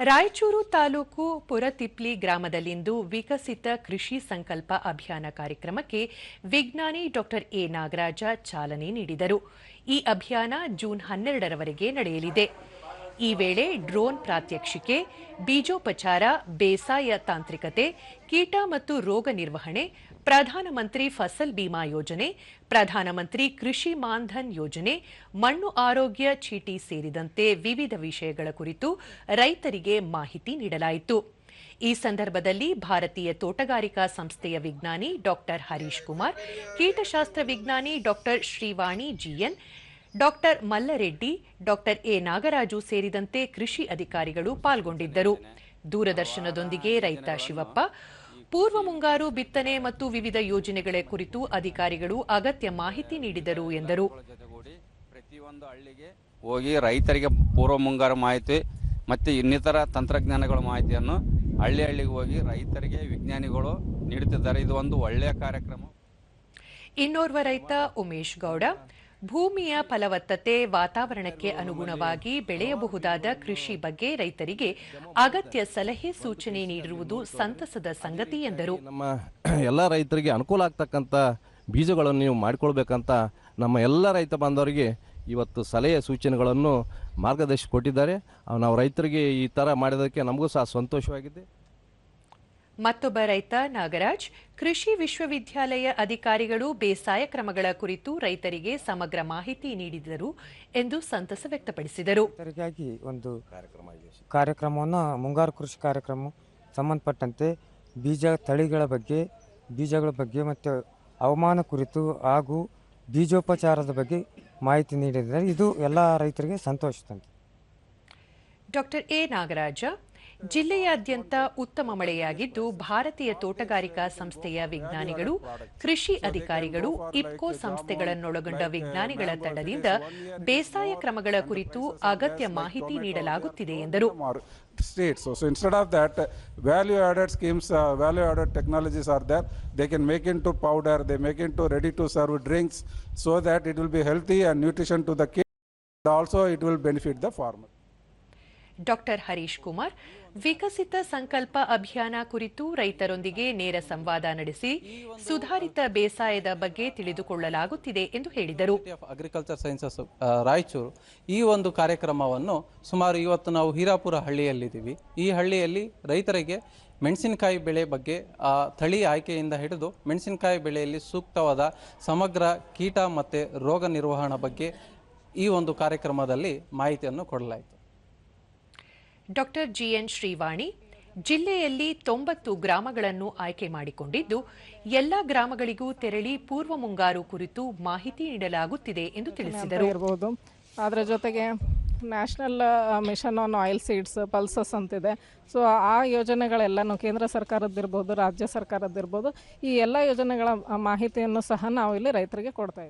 ರಾಯಚೂರು ತಾಲೂಕು ಪುರತಿಪ್ಲಿ ಗ್ರಾಮದಲ್ಲಿಂದು ವಿಕಸಿತ ಕೃಷಿ ಸಂಕಲ್ಪ ಅಭಿಯಾನ ಕಾರ್ಯಕ್ರಮಕ್ಕೆ ವಿಜ್ಞಾನಿ ಡಾಕ್ಟರ್ ಎ ನಾಗರಾಜ ಚಾಲನೆ ನೀಡಿದರು. ಈ ಅಭಿಯಾನ ಜೂನ್ ಹನ್ನೆರಡರವರೆಗೆ ನಡೆಯಲಿದೆ. ಈ ವೇಳೆ ಡ್ರೋನ್ ಪ್ರಾತ್ಯಕ್ಷಿಕೆ, ಬೀಜೋಪಚಾರ, ಬೇಸಾಯ ತಾಂತ್ರಿಕತೆ, ಕೀಟ ಮತ್ತು ರೋಗ ನಿರ್ವಹಣೆ ಪ್ರಧಾನಮಂತ್ರಿ ಫಸಲ್ ಬಿಮಾ ಯೋಜನೆ ಪ್ರಧಾನಮಂತ್ರಿ ಕೃಷಿ ಮಾನ್ಧನ್ ಯೋಜನೆ, ಮಣ್ಣು ಆರೋಗ್ಯ ಚೀಟಿ ಸೇರಿದಂತೆ ವಿವಿಧ ವಿಷಯಗಳ ಕುರಿತು ರೈತರಿಗೆ ಮಾಹಿತಿ ನೀಡಲಾಯಿತು. ಈ ಸಂದರ್ಭದಲ್ಲಿ ಭಾರತೀಯ ತೋಟಗಾರಿಕಾ ಸಂಸ್ಥೆಯ ವಿಜ್ಞಾನಿ ಡಾಕ್ಟರ್ ಹರೀಶ್ ಕುಮಾರ್, ಕೀಟಶಾಸ್ತ್ರ ವಿಜ್ಞಾನಿ doctor Shrivani GN doctor Mallareddy doctor A Nagaraju ಸೇರಿದಂತೆ ಕೃಷಿ ಅಧಿಕಾರಿಗಳು ಪಾಲ್ಗೊಂಡಿದ್ದರು. ದೂರದರ್ಶನದೊಂದಿಗೆ ರೈತ ಶಿವಪ್ಪ ಪೂರ್ವ ಮುಂಗಾರು ಬಿತ್ತನೆ ಮತ್ತು ವಿವಿಧ ಯೋಜನೆಗಳ ಕುರಿತು ಅಧಿಕಾರಿಗಳು ಅಗತ್ಯ ಮಾಹಿತಿ ನೀಡಿದರು ಎಂದರು. ಹೋಗಿ ರೈತರಿಗೆ ಪೂರ್ವ ಮುಂಗಾರು ಮಾಹಿತಿ ಮತ್ತು ಇನ್ನಿತರ ತಂತ್ರಜ್ಞಾನಗಳ ಮಾಹಿತಿಯನ್ನು ಹಳ್ಳಿ ಹಳ್ಳಿಗೆ ಹೋಗಿ ರೈತರಿಗೆ ವಿಜ್ಞಾನಿಗಳು ನೀಡುತ್ತಿದ್ದಾರೆ. ಇದು ಒಂದು ಒಳ್ಳೆಯ ಕಾರ್ಯಕ್ರಮ. ಇನ್ನೋರ್ವ ರೈತ ಉಮೇಶ್ ಗೌಡ ಭೂಮಿಯ ಫಲವತ್ತತೆ ವಾತಾವರಣಕ್ಕೆ ಅನುಗುಣವಾಗಿ ಬೆಳೆಯಬಹುದಾದ ಕೃಷಿ ಬಗ್ಗೆ ರೈತರಿಗೆ ಅಗತ್ಯ ಸಲಹೆ ಸೂಚನೆ ನೀಡಿರುವುದು ಸಂತಸದ ಸಂಗತಿ ಎಂದರು. ನಮ್ಮ ಎಲ್ಲ ರೈತರಿಗೆ ಅನುಕೂಲ ಆಗ್ತಕ್ಕಂಥ ಬೀಜಗಳನ್ನು ನೀವು ಮಾಡಿಕೊಳ್ಬೇಕಂತ ನಮ್ಮ ಎಲ್ಲ ರೈತ ಬಾಂಧವರಿಗೆ ಇವತ್ತು ಸಲಹೆ ಸೂಚನೆಗಳನ್ನು ಮಾರ್ಗದರ್ಶಿ ಕೊಟ್ಟಿದ್ದಾರೆ. ನಾವು ರೈತರಿಗೆ ಈ ಥರ ಮಾಡಿದ್ದಕ್ಕೆ ನಮಗೂ ಸಹ ಸಂತೋಷವಾಗಿದೆ. ಮತ್ತೊಬ್ಬ ರೈತ ನಾಗರಾಜ್ ಕೃಷಿ ವಿಶ್ವವಿದ್ಯಾಲಯ ಅಧಿಕಾರಿಗಳು ಬೇಸಾಯ ಕ್ರಮಗಳ ಕುರಿತು ರೈತರಿಗೆ ಸಮಗ್ರ ಮಾಹಿತಿ ನೀಡಿದರು ಎಂದು ಸಂತಸ ವ್ಯಕ್ತಪಡಿಸಿದರು. ರೈತರಿಗಾಗಿ ಒಂದು ಕಾರ್ಯಕ್ರಮವನ್ನು ಮುಂಗಾರು ಕೃಷಿ ಕಾರ್ಯಕ್ರಮ ಸಂಬಂಧಪಟ್ಟಂತೆ ಬೀಜ ತಳಿಗಳ ಬಗ್ಗೆ ಬೀಜಗಳ ಬಗ್ಗೆ ಮತ್ತು ಹವಾಮಾನ ಕುರಿತು ಹಾಗೂ ಬೀಜೋಪಚಾರದ ಬಗ್ಗೆ ಮಾಹಿತಿ ನೀಡಿದ್ದಾರೆ ಇದು ಎಲ್ಲ ರೈತರಿಗೆ ಸಂತೋಷ ತಂದಿದೆ ಡಾಕ್ಟರ್ ಎ ನಾಗರಾಜ ಜಿಲ್ಲೆಯಾದ್ಯಂತ ಉತ್ತಮ ಮಳೆಯಾಗಿದ್ದು ಭಾರತೀಯ ತೋಟಗಾರಿಕಾ ಸಂಸ್ಥೆಯ ವಿಜ್ಞಾನಿಗಳು ಕೃಷಿ ಅಧಿಕಾರಿಗಳು ಇಪ್ಕೋ ಸಂಸ್ಥೆಗಳನ್ನೊಳಗೊಂಡ ವಿಜ್ಞಾನಿಗಳ ತಂಡದಿಂದ ಬೇಸಾಯ ಕ್ರಮಗಳ ಕುರಿತು ಅಗತ್ಯ ಮಾಹಿತಿ ನೀಡಲಾಗುತ್ತಿದೆ ಎಂದರು states. So, so instead of that, uh, value added schemes, uh, value added technologies are there. They can make into powder, they make into ready to serve drinks so that it will be healthy and nutrition to the kids. Also it will benefit the farmer. Doctor Harish Kumar, Viksit Sankalp Abhiyan ಕುರಿತು ರೈತರೊಂದಿಗೆ ನೇರ ಸಂವಾದ ನಡೆಸಿ ಸುಧಾರಿತ ಬೇಸಾಯದ ಬಗ್ಗೆ ತಿಳಿದುಕೊಳ್ಳಲಾಗುತ್ತಿದೆ ಎಂದು ಹೇಳಿದರು. ಅಗ್ರಿಕಲ್ಚರ್ ಸೈನ್ಸಸ್ ರಾಯಚೂರು ಈ ಒಂದು ಕಾರ್ಯಕ್ರಮವನ್ನು ಸುಮಾರು ಇವತ್ತು ನಾವು ಹೀರಾಪುರ ಹಳ್ಳಿಯಲ್ಲಿದ್ದೀವಿ. ಈ ಹಳ್ಳಿಯಲ್ಲಿ ರೈತರಿಗೆ ಮೆಣಸಿನಕಾಯಿ ಬೆಳೆ ಬಗ್ಗೆ ತಳಿ ಆಯ್ಕೆಯಿಂದ ಹಿಡಿದು ಮೆಣಸಿನಕಾಯಿ ಬೆಳೆಯಲ್ಲಿ ಸೂಕ್ತವಾದ ಸಮಗ್ರ ಕೀಟ ಮತ್ತು ರೋಗ ನಿರ್ವಹಣೆ ಬಗ್ಗೆ ಈ ಒಂದು ಕಾರ್ಯಕ್ರಮದಲ್ಲಿ ಮಾಹಿತಿಯನ್ನು ಕೊಡಲಾಯಿತು. ಡಾಕ್ಟರ್ ಜಿಎನ್ ಶ್ರೀವಾಣಿ ಜಿಲ್ಲೆಯಲ್ಲಿ ತೊಂಬತ್ತು ಗ್ರಾಮಗಳನ್ನು ಆಯ್ಕೆ ಮಾಡಿಕೊಂಡಿದ್ದು ಎಲ್ಲ ಗ್ರಾಮಗಳಿಗೂ ತೆರಳಿ ಪೂರ್ವ ಮುಂಗಾರು ಕುರಿತು ಮಾಹಿತಿ ನೀಡಲಾಗುತ್ತಿದೆ ಎಂದು ತಿಳಿಸಿದರು. ಅದರ ಜೊತೆಗೆ national mission on oil seeds pulses ಅಂತಿದೆ. ಸೊ ಆ ಯೋಜನೆಗಳೆಲ್ಲನೂ ಕೇಂದ್ರ ಸರ್ಕಾರದ್ದಿರ್ಬೋದು ರಾಜ್ಯ ಸರ್ಕಾರದ್ದಿರ್ಬೋದು ಈ ಎಲ್ಲ ಯೋಜನೆಗಳ ಮಾಹಿತಿಯನ್ನು ಸಹ ನಾವು ಇಲ್ಲಿ ರೈತರಿಗೆ ಕೊಡ್ತಾ ಇದ್ದೀವಿ.